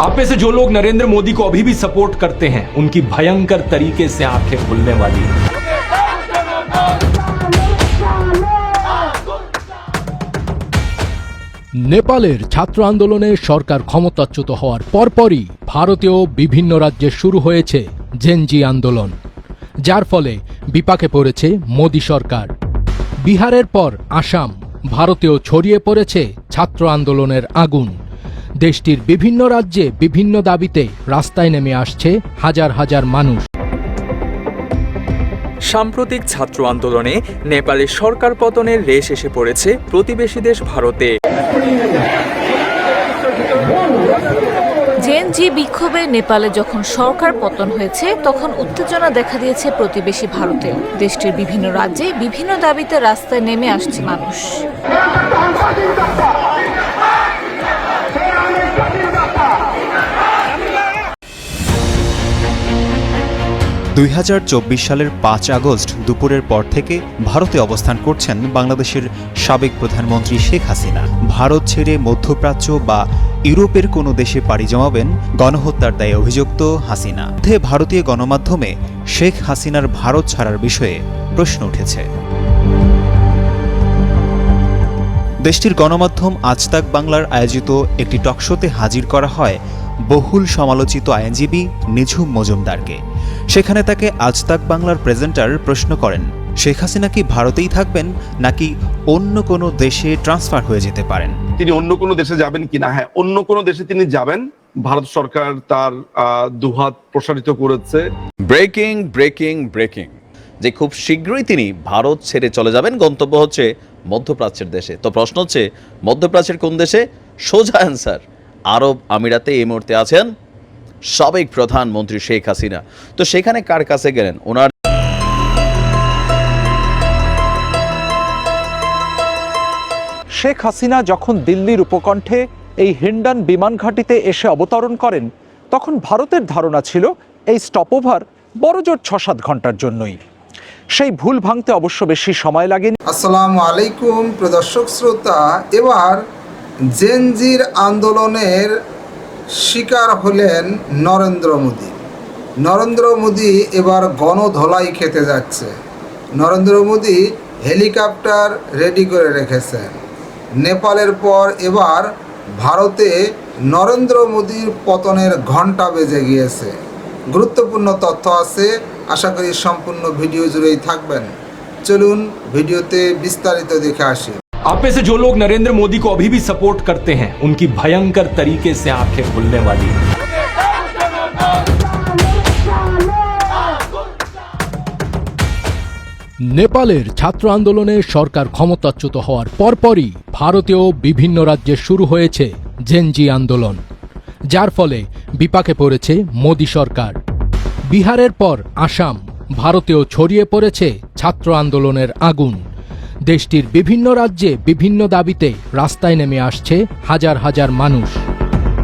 आप में से जो लोग नरेंद्र मोदी को अभी भी सपोर्ट करते हैं उनकी भयंकर तरीके से आंखें खुलने वाली हैं নেপালের ছাত্র আন্দোলনে সরকার ক্ষমতাচ্যুত হওয়ার পরপরই ভারতেও বিভিন্ন রাজ্যে শুরু হয়েছে জেনজি আন্দোলন যার ফলে বিপাকে পড়েছে মোদী সরকার বিহারের পর আসাম ভারতেও ছড়িয়ে পড়েছে ছাত্র আন্দোলনের আগুন দেশটির বিভিন্ন রাজ্যে বিভিন্ন দাবিতে রাস্তায় নেমে আসছে হাজার হাজার মানুষ। সাম্প্রতিক ছাত্র আন্দোলনে নেপালের সরকার পতনের রেশ এসে পড়েছে প্রতিবেশী দেশ ভারতে। জেএনজি বিক্ষোভে নেপালে যখন সরকার পতন হয়েছে তখন উত্তেজনা দেখা দিয়েছে প্রতিবেশী ভারতে। দেশটির বিভিন্ন রাজ্যে বিভিন্ন দাবিতে রাস্তায় নেমে আসছে মানুষ। দুই হাজার চব্বিশ সালের পাঁচ আগস্ট দুপুরের পর থেকে ভারতে অবস্থান করছেন বাংলাদেশের সাবেক প্রধানমন্ত্রী শেখ হাসিনা। ভারত ছেড়ে মধ্যপ্রাচ্য বা ইউরোপের কোনো দেশে পাড়ি জমাবেন গণহত্যার দায়ে অভিযুক্ত হাসিনা। মধ্যে ভারতীয় গণমাধ্যমে শেখ হাসিনার ভারত ছাড়ার বিষয়ে প্রশ্ন উঠেছে। দেশটির গণমাধ্যম আজতাক বাংলার আয়োজিত একটি টকশোতে হাজির করা হয় বহুল সমালোচিত আইনজীবী নিঝুম মজুমদারকে। সেখানে তাকে আজতাক বাংলার প্রেজেন্টার প্রশ্ন করেন শেখ হাসিনা কি ভারতেই থাকবেন নাকি অন্য কোনো দেশে ট্রান্সফার হয়ে যেতে পারেন? তিনি অন্য কোনো দেশে যাবেন কিনা? হ্যাঁ অন্য কোনো দেশে তিনি যাবেন। ভারত সরকার তার দুহাত প্রসারিত করেছে। Breaking breaking breaking. যে খুব শীঘ্রই তিনি ভারত ছেড়ে চলে যাবেন গন্তব্য হচ্ছে মধ্যপ্রাচ্যের দেশে। তো প্রশ্ন হচ্ছে মধ্যপ্রাচ্যের কোন দেশে? সোজা অ্যান্সার আরব আমিরাতে এই মুহূর্তে আছেন সাবেক প্রধানমন্ত্রী শেখ হাসিনা। তো সেখানে কার কাছে গেলেন? ওনার শেখ হাসিনা যখন দিল্লির উপকণ্ঠে এই হিন্ডন বিমান ঘাঁটিতে এসে অবতরণ করেন তখন ভারতের ধারণা ছিল এই স্টপওভার বড়জোর ছ সাত ঘণ্টার জন্যই। সেই ভুল ভাঙতে অবশ্য বেশি সময় লাগেনি। আসসালামু আলাইকুম প্রদর্শক শ্রোতা। এবার জেনজির আন্দোলনের শিকার হলেন নরেন্দ্র মোদী। নরেন্দ্র মোদী এবার গণধোলাই খেতে যাচ্ছে। নরেন্দ্র মোদী হেলিকপ্টার রেডি করে রেখেছেন। নেপালের পর এবার ভারতে নরেন্দ্র মোদীর পতনের ঘণ্টা বেজে গিয়েছে। গুরুত্বপূর্ণ তথ্য আছে, আশা করি সম্পূর্ণ ভিডিও জুড়েই থাকবেন। চলুন ভিডিওতে বিস্তারিত দেখে আসি। आप में से जो लोग नरेंद्र मोदी को अभी भी सपोर्ट करते हैं उनकी भयंकर तरीके से आंखें खुलने वाली हैं নেপালের ছাত্র আন্দোলনে সরকার ক্ষমতাচ্যুত হওয়ার পরপরই ভারতেও বিভিন্ন রাজ্যে শুরু হয়েছে জেনজি আন্দোলন যার ফলে বিপাকে পড়েছে মোদী সরকার বিহারের পর আসাম ভারতেও ছড়িয়ে পড়েছে ছাত্র আন্দোলনের আগুন দেশটির বিভিন্ন রাজ্যে বিভিন্ন দাবিতে রাস্তায় নেমে আসছে হাজার হাজার মানুষ।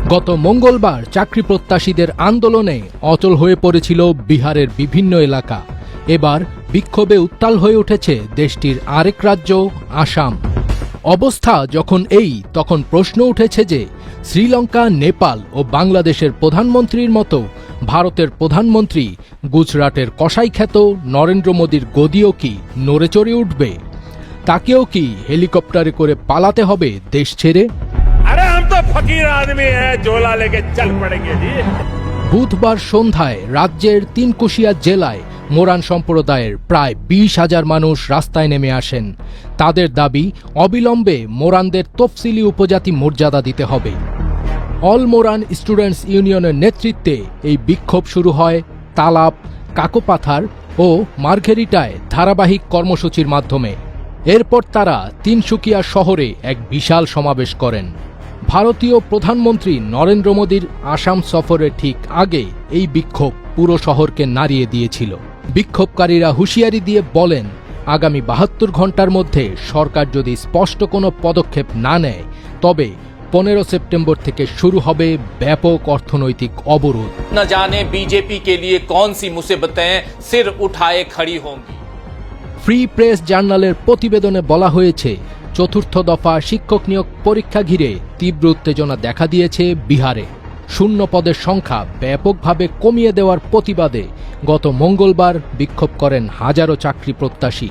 গত মঙ্গলবার চাকরি প্রত্যাশীদের আন্দোলনে অচল হয়ে পড়েছিল বিহারের বিভিন্ন এলাকা। এবার বিক্ষোভে উত্তাল হয়ে উঠেছে দেশটির আরেক রাজ্য, আসাম। অবস্থা যখন এই, তখন প্রশ্ন উঠেছে যে, শ্রীলঙ্কা, নেপাল ও বাংলাদেশের প্রধানমন্ত্রীর মতো ভারতের প্রধানমন্ত্রী গুজরাটের কসাই খ্যাত নরেন্দ্র মোদীর গদিও কি নড়ে চড়ে উঠবে? তাকেও কি হেলিকপ্টারে করে পালাতে হবে দেশ ছেড়ে? আরে তো ফকির আদমি হ্যাঁ, লেগে চল বুধবার সন্ধ্যায় রাজ্যের তিনকুশিয়া জেলায় মোরান সম্প্রদায়ের প্রায় বিশ হাজার মানুষ রাস্তায় নেমে আসেন। তাদের দাবি অবিলম্বে মোরানদের তফসিলি উপজাতি মর্যাদা দিতে হবে। অল মোরান স্টুডেন্টস ইউনিয়নের নেতৃত্বে এই বিক্ষোভ শুরু হয় তালাপ কাকোপাথার ও মার্ঘেরিটায় ধারাবাহিক কর্মসূচির মাধ্যমে। এরপর তারা তিনসুকিয়া শহরে এক বিশাল সমাবেশ করেন ভারতীয় প্রধানমন্ত্রী নরেন্দ্র মোদীর আসাম সফরের ঠিক আগে এই বিক্ষোভ পুরো শহরকে নাড়িয়ে দিয়েছিল বিক্ষোভকারীরা হুঁশিয়ারি দিয়ে বলেন আগামী বাহাত্তর ঘন্টার মধ্যে সরকার যদি স্পষ্ট কোনো পদক্ষেপ না নেয় তবে পনেরো সেপ্টেম্বর থেকে শুরু হবে ব্যাপক অর্থনৈতিক অবরোধ न जाने बीजेपी के लिए कौन सी मुसीबतें सिर उठाए खड़ी होंगी ফ্রি প্রেস জার্নালের প্রতিবেদনে বলা হয়েছে, চতুর্থ দফা শিক্ষক নিয়োগ পরীক্ষা ঘিরে তীব্র উত্তেজনা দেখা দিয়েছে বিহারে। শূন্য পদের সংখ্যা ব্যাপকভাবে কমিয়ে দেওয়ার প্রতিবাদে গত মঙ্গলবার বিক্ষোভ করেন হাজারো চাকরি প্রত্যাশী।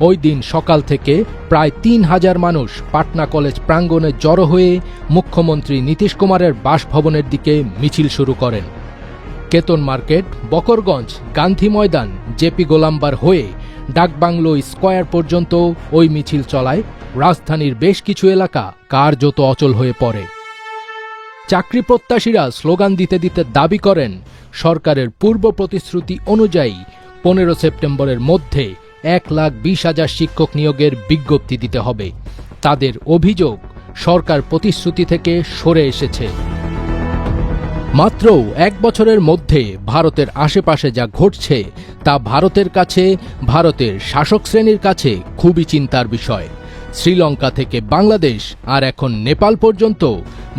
ওই দিন সকাল থেকে প্রায় তিন হাজার মানুষ পাটনা কলেজ প্রাঙ্গণে জড়ো হয়ে মুখ্যমন্ত্রী নীতিশ কুমারের বাসভবনের দিকে মিছিল শুরু করেন। কেতন মার্কেট, বকরগঞ্জ, গান্ধী ময়দান, জেপি গোলাম্বার হয়ে ডাকবাংলো স্কয়ার পর্যন্ত ওই মিছিল চলায়। রাজধানীর বেশ কিছু এলাকা কার্যত অচল হয়ে পড়ে। চাকরি প্রত্যাশীরা স্লোগান দিতে দিতে দাবি করেন, সরকারের পূর্ব প্রতিশ্রুতি অনুযায়ী পনেরো সেপ্টেম্বরের মধ্যে এক লাখ বিশ হাজার শিক্ষক নিয়োগের বিজ্ঞপ্তি দিতে হবে। তাদের অভিযোগ সরকার প্রতিশ্রুতি থেকে সরে এসেছে। মাত্র এক বছরের মধ্যে ভারতের আশেপাশে যা ঘটছে তা ভারতের কাছে, ভারতের শাসক শ্রেণির কাছে খুবই চিন্তার বিষয়। শ্রীলঙ্কা থেকে বাংলাদেশ আর এখন নেপাল পর্যন্ত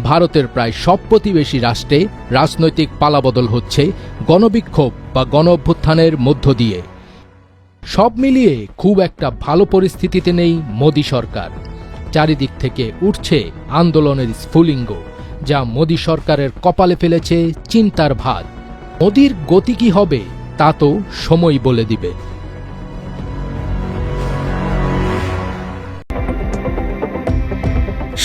ভারতের প্রায় সব প্রতিবেশী রাষ্ট্রে রাজনৈতিক পালাবদল হচ্ছে গণবিক্ষোভ বা গণ অভ্যুত্থানের মধ্য দিয়ে। সব মিলিয়ে খুব একটা ভালো পরিস্থিতিতে নেই মোদী সরকার। চারিদিক থেকে উঠছে আন্দোলনের স্ফুলিঙ্গ। যা মোদী সরকারের কপালে ফেলেছে চিন্তার ভাত মোদীর গতি কি হবে, তা তো সময় বলে দিবে।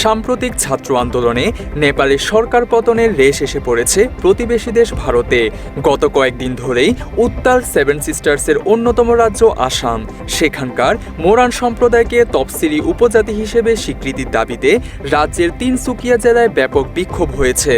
সাম্প্রতিক ছাত্র আন্দোলনে নেপালের সরকার পতনের রেশ এসে পড়েছে প্রতিবেশী দেশ ভারতে। গত কয়েকদিন ধরেই উত্তাল সেভেন সিস্টার্সের অন্যতম রাজ্য আসাম। সেখানকার মোরান সম্প্রদায়কে তফসিলি উপজাতি হিসেবে স্বীকৃতির দাবিতে রাজ্যের তিনসুকিয়া জেলায় ব্যাপক বিক্ষোভ হয়েছে।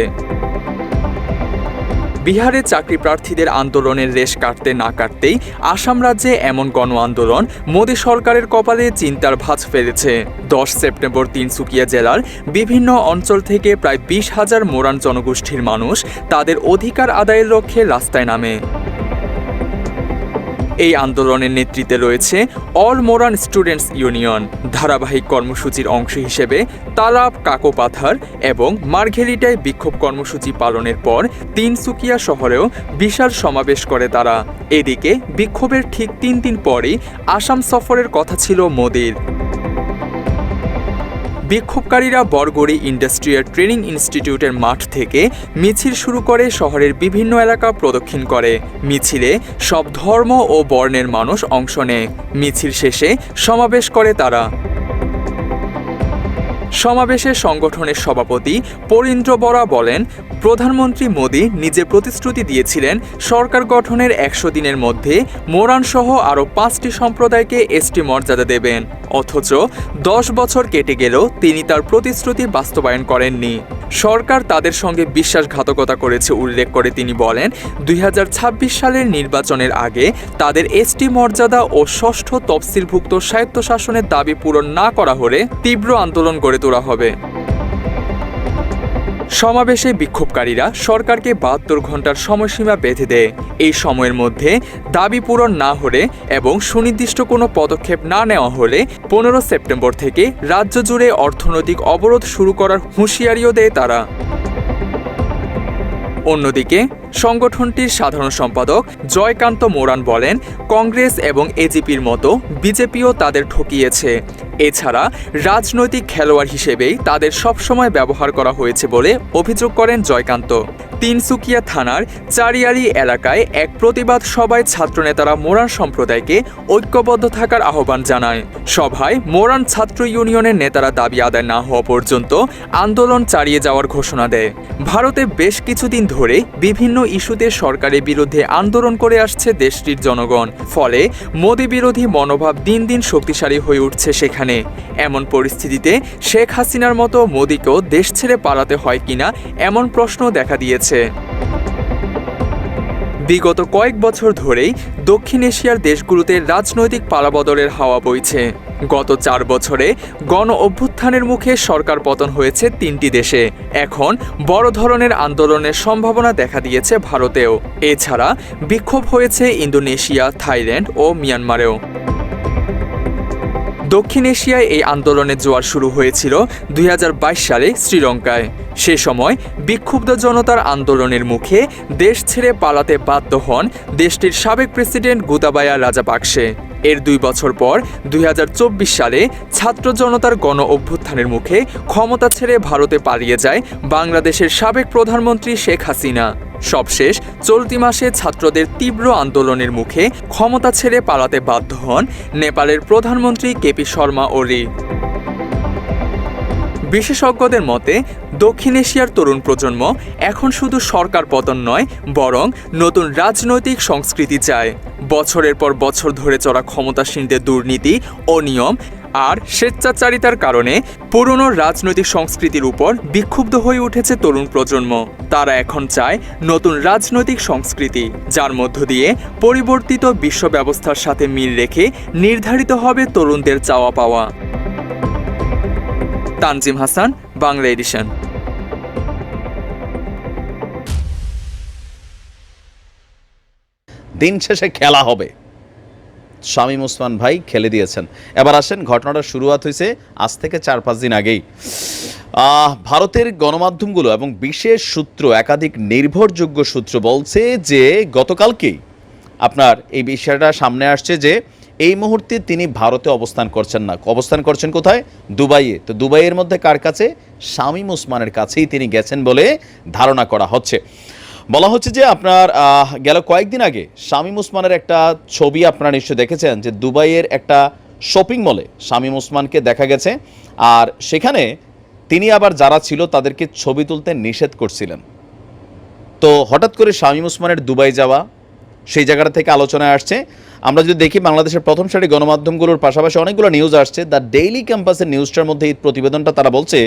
বিহারে চাকরি প্রার্থীদের আন্দোলনের রেশ কাটতে না কাটতেই আসাম রাজ্যে এমন গণ আন্দোলন মোদী সরকারের কপালে চিন্তার ভাঁজ ফেলেছে। দশ সেপ্টেম্বর তিনসুকিয়া জেলার বিভিন্ন অঞ্চল থেকে প্রায় বিশ হাজার মোরান জনগোষ্ঠীর মানুষ তাদের অধিকার আদায়ের লক্ষ্যে রাস্তায় নামে। এই আন্দোলনের নেতৃত্বে রয়েছে অল মোরান স্টুডেন্টস ইউনিয়ন। ধারাবাহিক কর্মসূচির অংশ হিসেবে তালাব কাকোপাথার এবং মার্ঘেরিটায় বিক্ষোভ কর্মসূচি পালনের পর তিনসুকিয়া শহরেও বিশাল সমাবেশ করে তারা। এদিকে বিক্ষোভের ঠিক তিন দিন পরই আসাম সফরের কথা ছিল মোদির। বিক্ষোভকারীরা বরগড়ি ইন্ডাস্ট্রিয়াল ট্রেনিং ইনস্টিটিউটের মাঠ থেকে মিছিল শুরু করে শহরের বিভিন্ন এলাকা প্রদক্ষিণ করে। মিছিলে সব ধর্ম ও বর্ণের মানুষ অংশ নেয়। মিছিল শেষে সমাবেশ করে তারা। সমাবেশে সংগঠনের সভাপতি পরীন্দ্র বরা বলেন, প্রধানমন্ত্রী মোদী নিজে প্রতিশ্রুতি দিয়েছিলেন সরকার গঠনের একশো দিনের মধ্যে মোরানসহ আরও পাঁচটি সম্প্রদায়কে এসটি মর্যাদা দেবেন। অথচ দশ বছর কেটে গেলেও তিনি তার প্রতিশ্রুতি বাস্তবায়ন করেননি। সরকার তাদের সঙ্গে বিশ্বাসঘাতকতা করেছে উল্লেখ করে তিনি বলেন, দুই হাজার ছাব্বিশ সালের নির্বাচনের আগে তাদের এসটি মর্যাদা ও ষষ্ঠ তফসিলভুক্ত স্বায়ত্তশাসনের দাবি পূরণ না করা হলে তীব্র আন্দোলন গড়ে তোলা হবে। সমাবেশে বিক্ষোভকারীরা সরকারকে বাহাত্তর ঘণ্টার সময়সীমা বেঁধে দেয়। এই সময়ের মধ্যে দাবি পূরণ না হলে এবং সুনির্দিষ্ট কোনো পদক্ষেপ না নেওয়া হলে পনেরো সেপ্টেম্বর থেকে রাজ্য জুড়ে অর্থনৈতিক অবরোধ শুরু করার হুঁশিয়ারিও দেয় তারা। অন্যদিকে, সংগঠনটির সাধারণ সম্পাদক জয়কান্ত মোরান বলেন, কংগ্রেস এবং এজিপির মতো বিজেপিও তাদের ঠকিয়েছে। এছাড়া, রাজনৈতিক খেলোয়াড় হিসেবেই তাদের সবসময় ব্যবহার করা হয়েছে বলে অভিযোগ করেন জয়কান্ত। তিনসুকিয়া থানার চারিয়ালি এলাকায় এক প্রতিবাদ সভায় ছাত্রনেতারা মোরান সম্প্রদায়কে ঐক্যবদ্ধ থাকার আহ্বান জানায়। সভায় মোরান ছাত্র ইউনিয়নের নেতারা দাবি আদায় না হওয়া পর্যন্ত আন্দোলন চালিয়ে যাওয়ার ঘোষণা দেয়। ভারতে বেশ কিছুদিন ধরে বিভিন্ন ইস্যুতে সরকারের বিরুদ্ধে আন্দোলন করে আসছে দেশটির জনগণ। ফলে মোদী বিরোধী মনোভাব দিন দিন শক্তিশালী হয়ে উঠছে সেখানে। এমন পরিস্থিতিতে শেখ হাসিনার মতো মোদীকেও দেশ ছেড়ে পালাতে হয় কিনা এমন প্রশ্ন দেখা দিয়েছে। বিগত কয়েক বছর ধরেই দক্ষিণ এশিয়ার দেশগুলোতে রাজনৈতিক পালাবদলের হাওয়া বইছে। গত চার বছরে গণ অভ্যুত্থানের মুখে সরকার পতন হয়েছে তিনটি দেশে। এখন বড় ধরনের আন্দোলনের সম্ভাবনা দেখা দিয়েছে ভারতেও। এছাড়া বিক্ষোভ হয়েছে ইন্দোনেশিয়া, থাইল্যান্ড ও মিয়ানমারেও। দক্ষিণ এশিয়ায় এই আন্দোলনের জোয়ার শুরু হয়েছিল দুই হাজার বাইশ সালে শ্রীলঙ্কায়। সে সময় বিক্ষুব্ধ জনতার আন্দোলনের মুখে দেশ ছেড়ে পালাতে বাধ্য হন দেশটির সাবেক প্রেসিডেন্ট গুতাবায়া রাজাপাকসে। এর দুই বছর পর দুই হাজার চব্বিশ সালে ছাত্র জনতার গণ অভ্যুত্থানের মুখে ক্ষমতা ছেড়ে ভারতে পালিয়ে যায় বাংলাদেশের সাবেক প্রধানমন্ত্রী শেখ হাসিনা। সবশেষ চলতি মাসে ছাত্রদের তীব্র আন্দোলনের মুখে ক্ষমতা ছেড়ে পালাতে বাধ্য হন নেপালের প্রধানমন্ত্রী কেপি শর্মা ওলি। বিশেষজ্ঞদের মতে, দক্ষিণ এশিয়ার তরুণ প্রজন্ম এখন শুধু সরকার পতন নয়, বরং নতুন রাজনৈতিক সংস্কৃতি চায়। বছরের পর বছর ধরে চলা ক্ষমতাসীনদের দুর্নীতি অনিয়ম আর স্বেচ্ছাচারিতার কারণে পুরনো রাজনৈতিক সংস্কৃতির উপর বিক্ষুব্ধ হয়ে উঠেছে তরুণ প্রজন্ম। তারা এখন চায় নতুন রাজনৈতিক সংস্কৃতি, যার মধ্য দিয়ে পরিবর্তিত বিশ্ব ব্যবস্থার সাথে মিল রেখে নির্ধারিত হবে তরুণদের চাওয়া পাওয়া। তানজিম হাসান, বাংলা এডিশন। দিন শেষে খেলা হবে। শামীম ওসমান ভাই খেলে দিয়েছেন। এবার আসেন, ঘটনাটা শুরুয়াত হয়েছে আজ থেকে চার পাঁচ দিন আগেই। ভারতের গণমাধ্যমগুলো এবং বিশেষ সূত্র, একাধিক নির্ভরযোগ্য সূত্র বলছে যে, গতকালকেই আপনার এই বিষয়টা সামনে আসছে যে, এই মুহূর্তে তিনি ভারতে অবস্থান করছেন না। অবস্থান করছেন কোথায়? দুবাইয়ে। তো দুবাইয়ের মধ্যে কার কাছে? শামীম ওসমানের কাছেই তিনি গেছেন বলে ধারণা করা হচ্ছে। বলা হচ্ছে যে আপনার গেল কয়েকদিন আগে শামীম ওসমানের একটা ছবি আপনারা নিশ্চয় দেখেছেন যে দুবাইয়ের একটা শপিং মলে শামীম ওসমানকে দেখা গেছে। আর সেখানে তিনি আবার যারা ছিল তাদেরকে ছবি তুলতে নিষেধ করছিলেন। তো হঠাৎ করে শামীম ওসমানের দুবাই যাওয়া সেই জায়গাটা থেকে আলোচনায় আসছে। আমরা যদি দেখি বাংলাদেশের প্রথম সারি গণমাধ্যমগুলোর পাশাপাশি অনেকগুলো নিউজ আসছে। দ্য ডেইলি ক্যাম্পাসের নিউজটার মধ্যে এই প্রতিবেদনটা তারা বলছে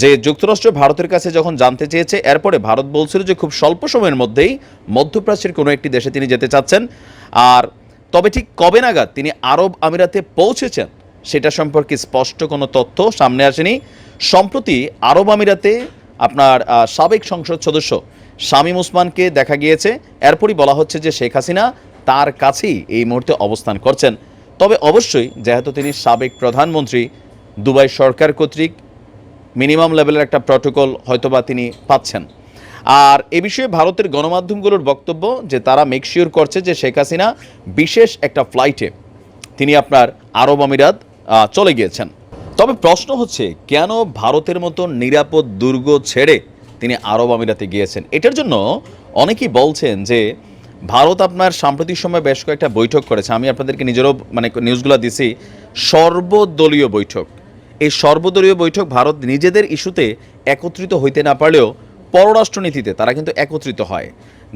যে যুক্তরাষ্ট্র ভারতের কাছে যখন জানতে চেয়েছে, এরপরে ভারত বলছিল যে খুব স্বল্প সময়ের মধ্যেই মধ্যপ্রাচ্যের কোনো একটি দেশে তিনি যেতে চাচ্ছেন। আর তবে ঠিক কবে নাগাদ তিনি আরব আমিরাতে পৌঁছেছেন, সেটা সম্পর্কে স্পষ্ট কোনো তথ্য সামনে আসেনি। সম্প্রতি আরব আমিরাতে আপনার সাবেক সংসদ সদস্য শামীম ওসমানকে দেখা গিয়েছে। এরপরই বলা হচ্ছে যে শেখ হাসিনা তার কাছেই এই মুহূর্তে অবস্থান করছেন। তবে অবশ্যই, যেহেতু তিনি সাবেক প্রধানমন্ত্রী, দুবাই সরকার কর্তৃক মিনিমাম লেভেলের একটা প্রটোকল হয়তোবা তিনি পাচ্ছেন। আর এ বিষয়ে ভারতের গণমাধ্যমগুলোর বক্তব্য যে তারা মেকশিওর করছে যে শেখ হাসিনা বিশেষ একটা ফ্লাইটে তিনি আপনার আরব আমিরাত চলে গিয়েছেন। তবে প্রশ্ন হচ্ছে, কেন ভারতের মতো নিরাপদ, দুর্গ ছেড়ে তিনি আরব আমিরাতে গিয়েছেন? এটার জন্য অনেকেই বলছেন যে ভারত আপনার সাম্প্রতিক সময় বেশ কয়েকটা বৈঠক করেছে। আমি আপনাদেরকে নিজেরও মানে নিউজগুলো দিছি। সর্বদলীয় বৈঠক। এই সর্বদলীয় বৈঠক ভারত নিজেদের ইস্যুতে একত্রিত হইতে না পারলেও পররাষ্ট্রনীতিতে তারা কিন্তু একত্রিত হয়।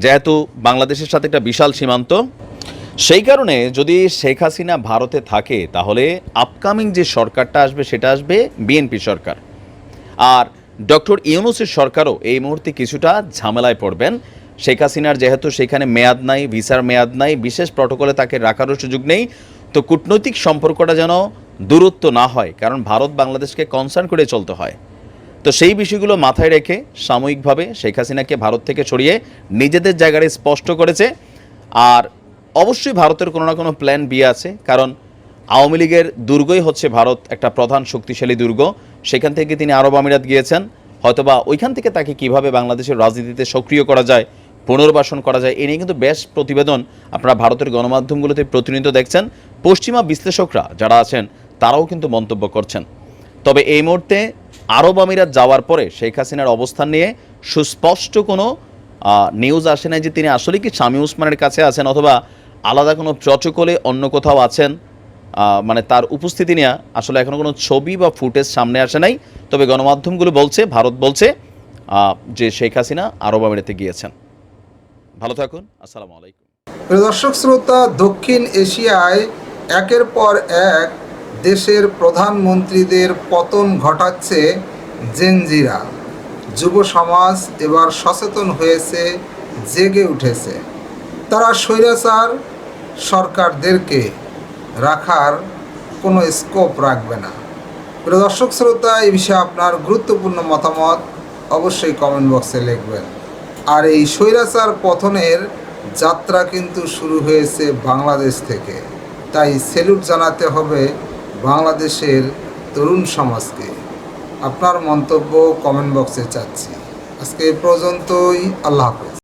যেহেতু বাংলাদেশের সাথে একটা বিশাল সীমান্ত, সেই কারণে যদি শেখ হাসিনা ভারতে থাকে, তাহলে আপকামিং যে সরকারটা আসবে, সেটা আসবে বিএনপি সরকার। আর ডক্টর ইউনুসের সরকারও এই মুহূর্তে কিছুটা ঝামেলায় পড়বেন। শেখ হাসিনার যেহেতু সেখানে মেয়াদ নাই, ভিসার মেয়াদ নাই, বিশেষ প্রটোকলে তাকে রাখারও সুযোগ নেই। তো কূটনৈতিক সম্পর্কটা যেন দূরত্ব না হয়, কারণ ভারত বাংলাদেশকে কনসার্ন করে চলতে হয়। তো সেই বিষয়গুলো মাথায় রেখে সাময়িকভাবে শেখ হাসিনাকে ভারত থেকে সরিয়ে নিজেদের জায়গায় স্পষ্ট করেছে। আর অবশ্যই ভারতের কোনো না কোনো প্ল্যান বি আছে, কারণ আওয়ামী লীগের দুর্গই হচ্ছে ভারত একটা প্রধান শক্তিশালী দুর্গ। সেখান থেকে তিনি আরব আমিরাত গিয়েছেন। হয়তোবা ওইখান থেকে তাকে কীভাবে বাংলাদেশের রাজনীতিতে সক্রিয় করা যায়, পুনর্বাসন করা যায়, এ নিয়ে কিন্তু বেশ প্রতিবেদন আপনারা ভারতের গণমাধ্যমগুলোতে প্রতিনিয়ত দেখছেন। পশ্চিমা বিশ্লেষকরা যারা আছেন তারাও কিন্তু মন্তব্য করছেন। তবে এই মুহূর্তে আরব আমিরাত যাওয়ার পরে শেখ হাসিনার অবস্থান নিয়ে সুস্পষ্ট কোনো নিউজ আসে নাই যে তিনি আসলে কি শামী উসমানের কাছে আছেন অথবা আলাদা কোনো প্রটোকলে অন্য কোথাও আছেন মানে তার উপস্থিতি নিয়ে আসলে এখনও কোনো ছবি বা ফুটেজ সামনে আসে নাই। তবে গণমাধ্যমগুলো বলছে, ভারত বলছে যে শেখ হাসিনা আরব আমিরাতে গিয়েছেন। ভালো থাকুন, আসসালামু আলাইকুম। দর্শক, শ্রোতা, দক্ষিণ এশিয়ায় একের পর এক দেশের প্রধানমন্ত্রীদের পতন ঘটাচ্ছে জেনজিরা। যুব সমাজ এবার সচেতন হয়েছে, জেগে উঠেছে। তারা স্বৈরাচার সরকারদেরকে রাখার কোনো স্কোপ রাখবে না। প্রিয় দর্শক শ্রোতা, এই বিষয়ে আপনার গুরুত্বপূর্ণ মতামত অবশ্যই কমেন্ট বক্সে লিখবেন। আর এই স্বৈরাচার পতনের যাত্রা কিন্তু শুরু হয়েছে বাংলাদেশ থেকে। তাই সেলুট জানাতে হবে বাংলাদেশের তরুণ সমাজকে আপনার মন্তব্য কমেন্ট বক্সে চাচ্ছি। আজকে এ পর্যন্তই আল্লাহ হাফেজ।